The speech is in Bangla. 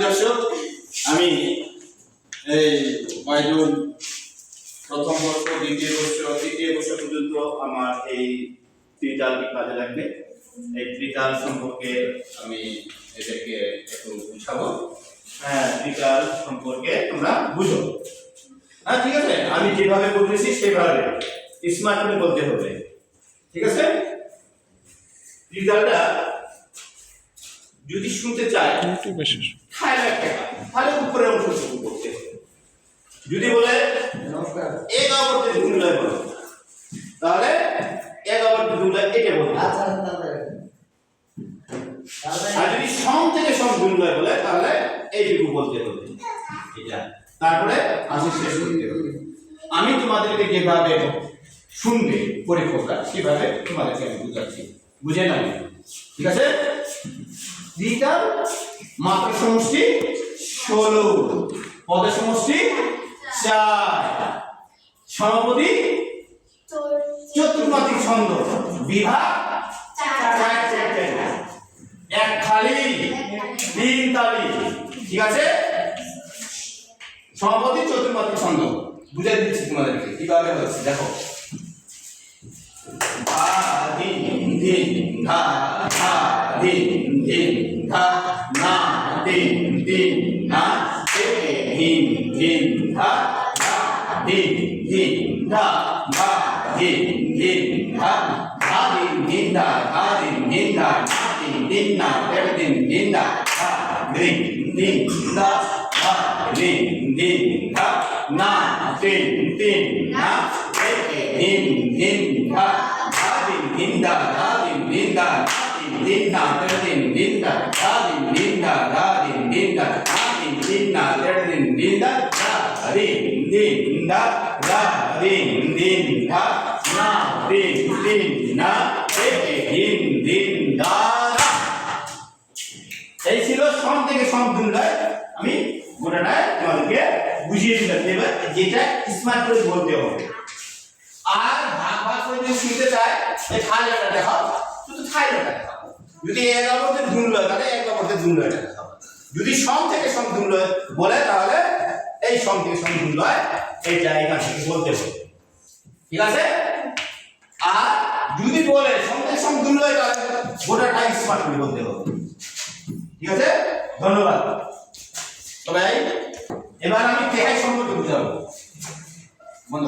দর্শক, আমি এই বাইজুল প্রথম বর্ষ, দ্বিতীয় বর্ষ, তৃতীয় বর্ষ পর্যন্ত আমার এই ত্রিতালটি কাজে লাগবে। এই ত্রিতাল সম্পর্কে আমি এদেরকে একটু বুঝাবো। হ্যাঁ ত্রিতাল সম্পর্কে তোমরা বুঝো। হ্যাঁ ঠিক আছে? আমি যেভাবে বলতেছি, সেভাবে স্মার্ট করে বলতে হবে। ঠিক আছে? ত্রিতালটা যদি শুনতে চায় তাহলে একটা। কাজ, তাহলে উপরে অংশ শুরু করতে। যদি বলে এক আবর্তে দুলয় বলো তাহলে এক আবর্তে দুলয় এটা বলতে হবে। আর যদি সম থেকে সম দুলয় বলে তাহলে এইটুকু বলতে হবে এটা। তারপরে আসি শেষ করতে হবে আমি তোমাদেরকে যেভাবে শুনবে পরীক্ষকরা সেভাবে তোমাদেরকে আমি বুঝাচ্ছি। বুঝে নাও ঠিক আছে? দ্বিতাল মাত্র সমষ্টি ষোলো। পদের সমষ্টি চার। সমাপতি চতুর্মাত্রিক ছন্দ। বিভাগ এক খালি, তিন তালি। ঠিক আছে? সমাপতি চতুর্মাত্রিক ছন্দ। বুঝে দিচ্ছি তোমাদেরকে, কীভাবে হচ্ছে, দেখো। ধা দিন দিন ধা ধা দিন দিন ধা না দিন দিন না তে দিন ধা ধা দিন দিন ধা ধা দিন দিন ধা ধা দিন দিন ধা ধা দিন দিন ধা ধা দিন দিন না তে দিন দিন ধা ধা দিন দিন ধা ধা দিন দিন ধা না দিন দিন না দিন দিন ধা ধা দিন দিন ধা ধা দিন দিন ধা ধা দিন দিন না তে দিন দিন ধা ধা দিন দিন এই ছিল সম থেকে সম আমি গোটাটা তোমাদেরকে বুঝিয়ে দিলাম। এবার যেটা স্মার্ট করে বলতে হবে। আর ভাগ ভাগ করে যদি শুনতে চায় এই থাইলটা দেখাও। শুধু থাইলটা দেখাও। যদি এক অবর্তে দুলয় তাহলে এক অবর্তে দুলয়টা দেখাও। যদি সম থেকে সম দুলয় বলে তাহলে এই থেকে সম দুলয় এই জায়গা থেকে বলতে হবে ঠিক আছে? আর যদি বলে থেকে সম দুলয় তাহলে গোটাটা স্মার্ট করে বলতে হবে ঠিক আছে? ধন্যবাদ। তবে এবার আমি তেহাই সম্পর্কে বুঝাবো বন্ধ